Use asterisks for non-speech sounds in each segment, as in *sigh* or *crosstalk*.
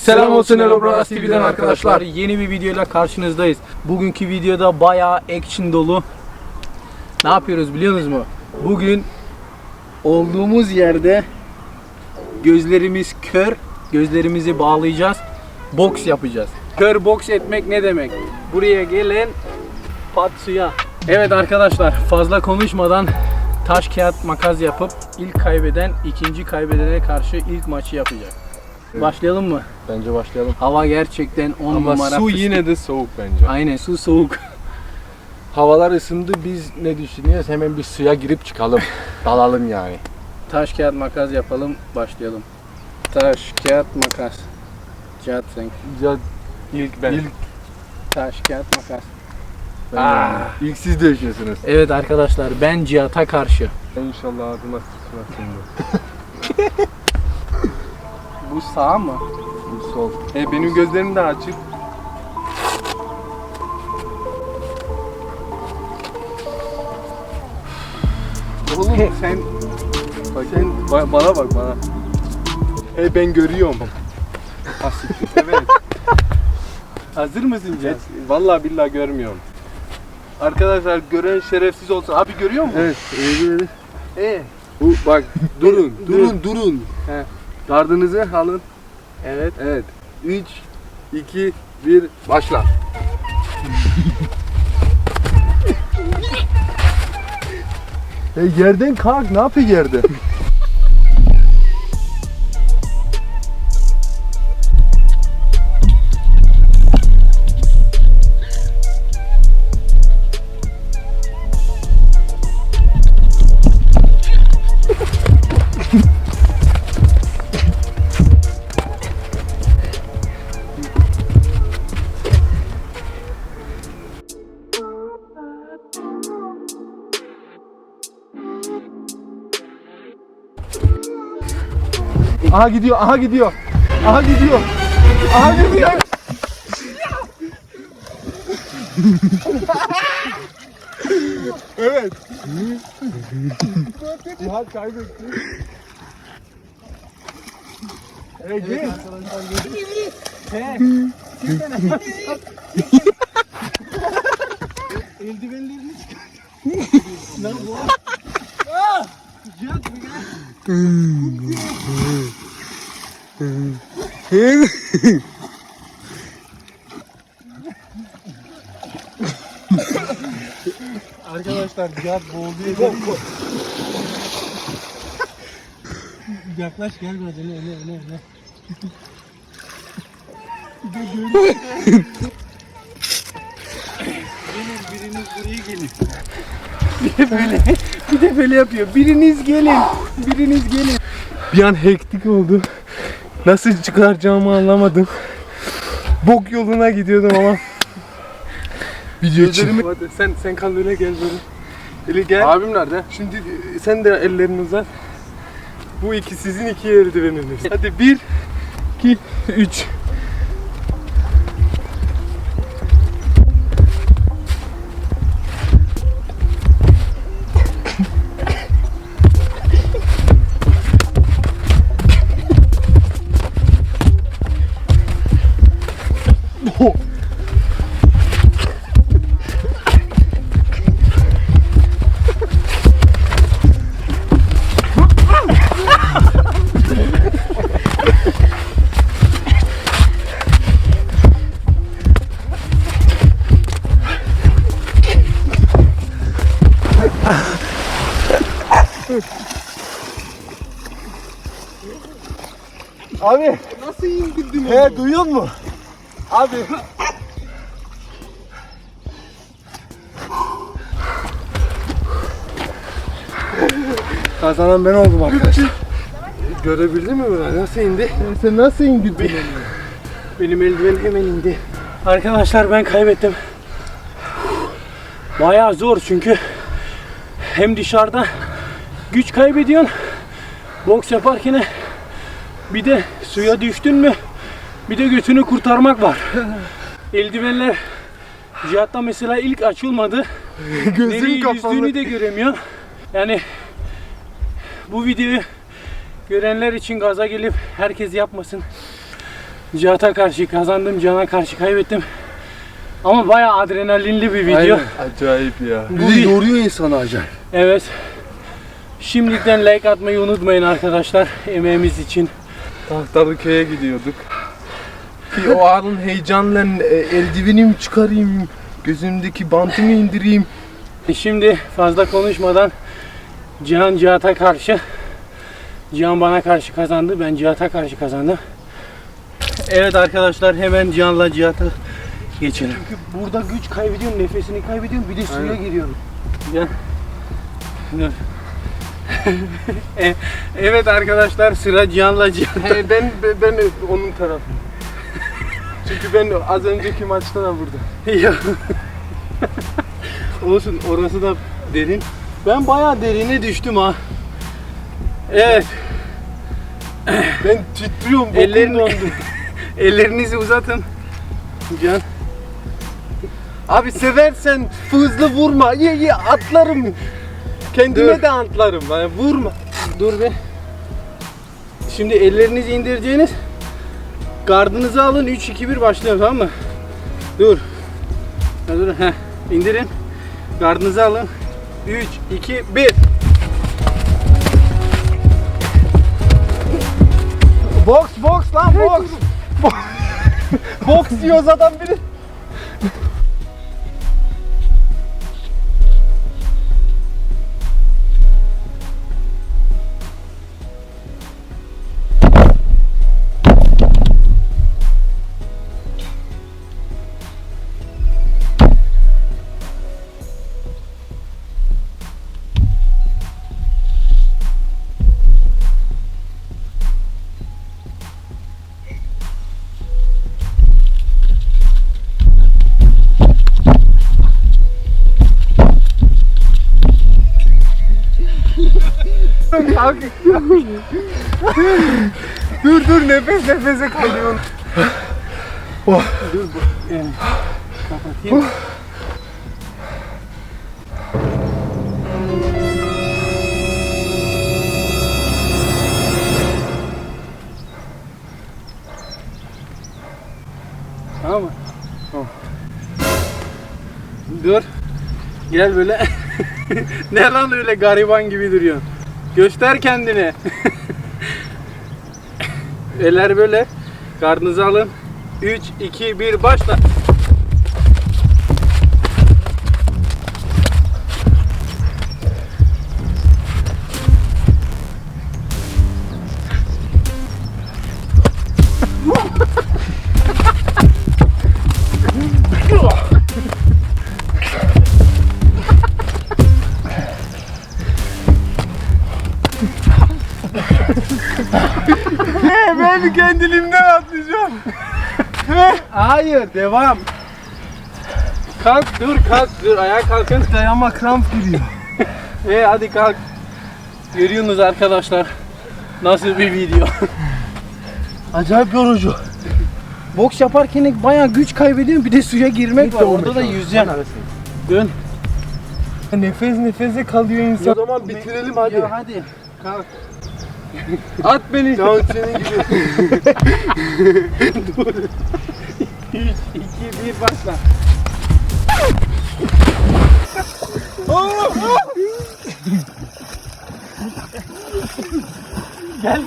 Selam olsun Hello Brothers TV'den arkadaşlar. Yeni bir videoyla karşınızdayız. Bugünkü videoda bayağı action dolu. Ne yapıyoruz biliyorsunuz mu? Bugün olduğumuz yerde gözlerimiz kör, gözlerimizi bağlayacağız. Boks yapacağız. Kör boks etmek ne demek? Buraya gelen pat suya. Evet arkadaşlar fazla konuşmadan taş kağıt makas yapıp ilk kaybeden ikinci kaybedene karşı ilk maçı yapacak. Başlayalım mı? Bence başlayalım. Hava gerçekten 10 Ama numara. su fıstık. yine de soğuk bence. Aynen su soğuk. Havalar ısındı biz ne düşünüyoruz? Hemen bir suya girip çıkalım. *laughs* Dalalım yani. Taş kağıt makas yapalım başlayalım. Taş kağıt makas. Cihat sen. Ya ilk ben. İlk, Taş kağıt makas. ben Aa. yani. İlk siz dövüşüyorsunuz. Evet arkadaşlar ben Cihat'a karşı. İnşallah ağzıma sıçmaz şimdi. *laughs* Bu sağ mı? Sol. E benim gözlerim de açık. Oğlum sen Bak sen ba- bana bak bana. Hey ben görüyorum. *laughs* Asiktir. Evet. Hazır mısın Cihat? Vallahi billahi görmüyorum. Arkadaşlar gören şerefsiz olsun. Abi görüyor musun? Evet. evet. E. Bu bak durun durun Dur. durun. He. Gardınızı alın. Evet. Evet. 3 2 1 başla. e yerden kalk. Ne yapıyor yerde? Aha gidiyor. Aha gidiyor. Aha gidiyor. Aha gidiyor. evet. Cihat kaybetti. Evet, evet Eldivenlerini Arkadaşlar Cihat boğuluyor. Yaklaş gel biraz öne öne öne öne. Gelin biriniz buraya gelin. Bir de böyle, bir de böyle yapıyor. Biriniz gelin, biriniz gelin. Bir an hektik oldu. Nasıl çıkaracağımı anlamadım. Bok yoluna gidiyordum ama. Video için. Hadi sen sen kal öyle gel böyle. Eli gel. Abim nerede? Şimdi e, sen de ellerini uzat. Bu iki sizin iki eldiveniniz. Hadi bir, iki, üç. Duyuyor musun? Abi. Kazanan ben oldum arkadaşlar. Görebildin mi böyle? Nasıl indi? Sen nasıl indirdin? Benim eldiven hemen indi. Arkadaşlar ben kaybettim. Bayağı zor çünkü hem dışarıda güç kaybediyorsun boks yaparken bir de suya düştün mü bir de götünü kurtarmak var. Eldivenler Cihat'ta mesela ilk açılmadı. *laughs* Nereye kapalı. de göremiyor. Yani bu videoyu görenler için gaza gelip herkes yapmasın. Cihat'a karşı kazandım, Can'a karşı kaybettim. Ama bayağı adrenalinli bir video. Aynen. Acayip ya. Bu Bir de yoruyor insanı acayip. Evet. Şimdiden like atmayı unutmayın arkadaşlar emeğimiz için. Tahtalı köye gidiyorduk. Ki o anın heyecanla e, eldivenimi çıkarayım, gözümdeki bantımı indireyim. E Şimdi fazla konuşmadan Cihan Cihat'a karşı Cihan bana karşı kazandı. Ben Cihat'a karşı kazandım. Evet arkadaşlar hemen Cihan'la Cihat'a geçelim. Çünkü burada güç kaybediyorum, nefesini kaybediyorum. Bir de suya Aynen. giriyorum. Gel. Dur. *laughs* E, evet arkadaşlar sıra Cihan'la Cihat. He, ben ben, ben onun tarafı. Çünkü ben az önceki maçta da burada. *laughs* Ya. Olsun orası da derin. Ben bayağı derine düştüm ha. Evet. Ben titriyorum, bokum dondu. *laughs* Ellerinizi uzatın. Can. Abi seversen hızlı vurma. Ye ye atlarım. Kendime Dur. de atlarım. Yani vurma. Dur be. Şimdi ellerinizi indireceğiniz. Gardınızı alın. 3 2 1 başlayalım tamam mı? Dur. Ha, dur. Heh. İndirin. Gardınızı alın. 3 2 1. Box box lan box. box *laughs* diyoruz adam biri. Dur dur nefes nefese kalıyorum. Dur bu. Yani, kapatayım. Tamam mı? Tamam. Dur. Gel böyle. *laughs* ne lan öyle gariban gibi duruyorsun? Göster kendini. Eller böyle. Karnınızı alın. 3, 2, 1 başla. Ben kendiliğimden atlayacağım. *laughs* Hayır, devam. Kalk, dur kalk, dur ayağa kalkın. Ayağıma kramp giriyor. E hadi kalk. Görüyorsunuz arkadaşlar. Nasıl bir video. Acayip yorucu. Boks yaparken bayağı güç kaybediyorum. Bir de suya girmek var. Orada da yüzeceğim. Dön. Nefes nefese kalıyor O insan. zaman bitirelim hadi. Ya hadi. Kalk. At beni. Can senin gibi. 3, 2, 1 başla. Gel.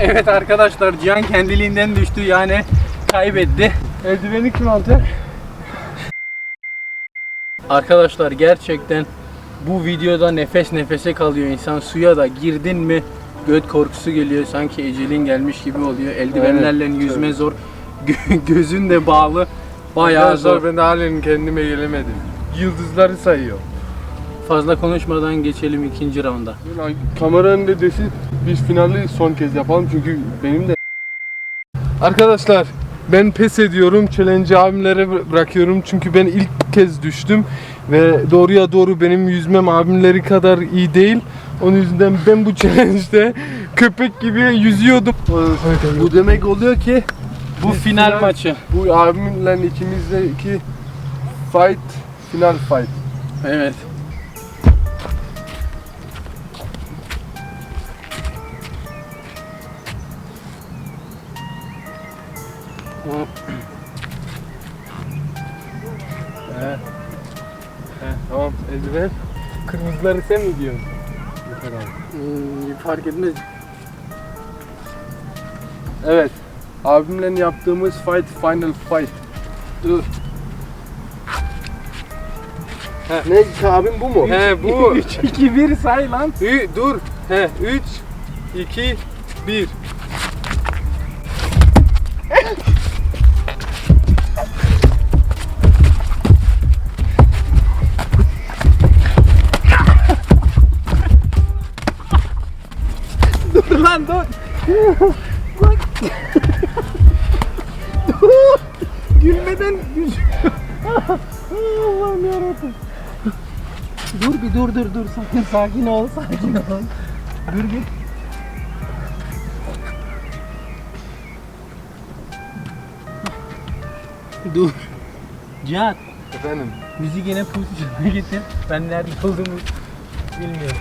Evet arkadaşlar Cihan kendiliğinden düştü yani kaybetti. Eldiveni kim aldı? Arkadaşlar gerçekten bu videoda nefes nefese kalıyor insan. Suya da girdin mi göt korkusu geliyor. Sanki ecelin gelmiş gibi oluyor. Eldivenlerle Evet, yüzme zor. Gö- *laughs* gözün de bağlı. Bayağı zor. Ben halen kendime gelemedim. Yıldızları sayıyor. Fazla konuşmadan geçelim ikinci raunda. Kamera önünde desin biz finali son kez yapalım çünkü benim de Arkadaşlar ben pes ediyorum. Challenge'ı abimlere bı- bırakıyorum çünkü ben ilk kez düştüm ve doğruya doğru benim yüzmem abimleri kadar iyi değil. Onun yüzden ben bu *laughs* challenge'de köpek gibi yüzüyordum. Bu demek oluyor ki Bu final maçı. Bu abimle ikimizdeki fight final fight. Evet. Kırmızıları sen mi diyorsun? Yeter abi. Hmm, fark etmez. Evet. Abimle yaptığımız fight final fight. Dur. Ne abim bu mu? He bu. 3, 2, 1 say lan. Ü, dur. He 3 2 1. Dur lan *laughs* dur. Gülmeden gül. *laughs* Allah'ım yarabbim. Dur bir dur dur dur sakin sakin ol sakin ol. Dur bir. Dur. Cihat Efendim. bizi gene pozisyona getir. Ben nerede olduğumu bilmiyorum.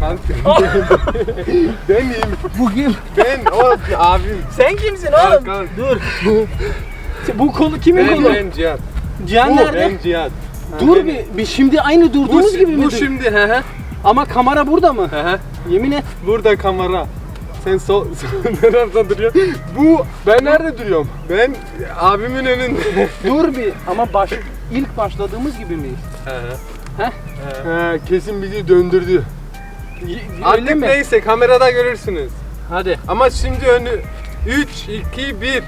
Kanka. Benim. Bugün Ben o abim. sen kimsin oğlum? kalk. Dur. Bu kolu kimin Ben, kolu? ben Cihat. Cihan Bu nerede? ben Cihat. Dur benim. bir, bir şimdi aynı Bu, durduğumuz gibi mi? bu şimdi he he. Ama kamera burada mı? He he. Yemin et. Burada kamera. Sen sol *laughs* nerede duruyorsun? Bu ben nerede duruyorum? Ben abimin önünde. Dur bir. Ama baş ilk başladığımız gibi miyiz? He He? He, kesin bizi döndürdü. Artık mi? neyse kamerada görürsünüz. Hadi. Ama şimdi önü 3 2 1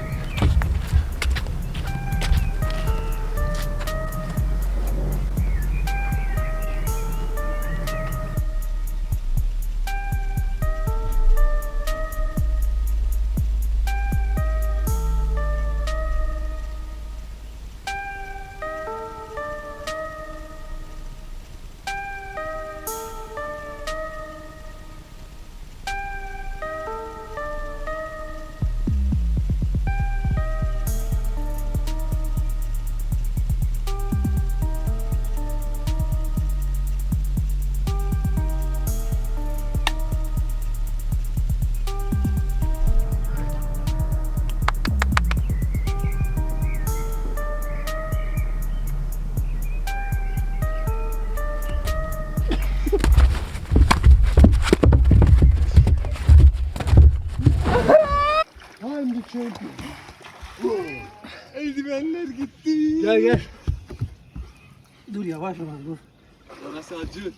Orası acı.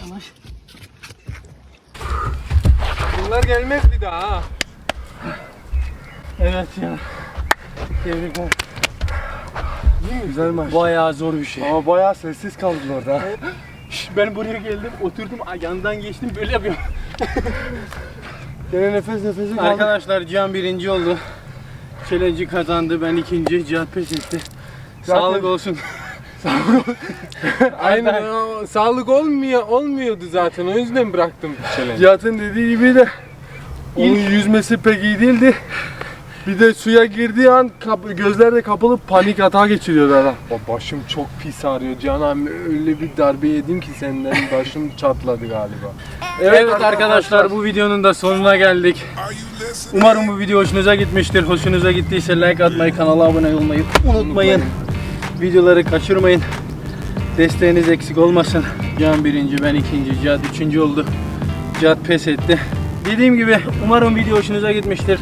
Yavaş. Bunlar gelmez bir daha ha. Evet ya. Tebrikler. Güzel maç. Bayağı zor bir şey. Ama bayağı sessiz kaldı orada. *laughs* Şş, Ben buraya geldim, oturdum, ay, yandan geçtim böyle yapıyorum. *laughs* Gene nefes nefese kaldık. Arkadaşlar Cihan birinci oldu. Challenge'i kazandı, ben ikinci, Cihat pes etti. Zaten- Sağlık olsun. *laughs* *laughs* Aynen o sağlık olmuyor olmuyordu zaten o yüzden bıraktım challenge. Cihat'ın dediği gibi de onun yüzmesi pek iyi değildi. Bir de suya girdiği an kap- gözler de kapılıp panik atağa geçiriyordu adam. O başım çok pis ağrıyor Can abi öyle bir darbe yedim ki senden başım *laughs* çatladı galiba. Evet, arkadaşlar bu videonun da sonuna geldik. Umarım bu video hoşunuza gitmiştir. Hoşunuza gittiyse like atmayı, kanala abone olmayı unutmayın. Videoları kaçırmayın. Desteğiniz eksik olmasın. Can birinci, ben ikinci, Cihat üçüncü oldu. Cihat pes etti. Dediğim gibi umarım video hoşunuza gitmiştir.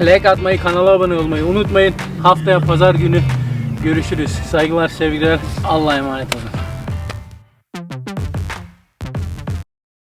Like atmayı, kanala abone olmayı unutmayın. Haftaya pazar günü görüşürüz. Saygılar, sevgiler. Allah'a emanet olun.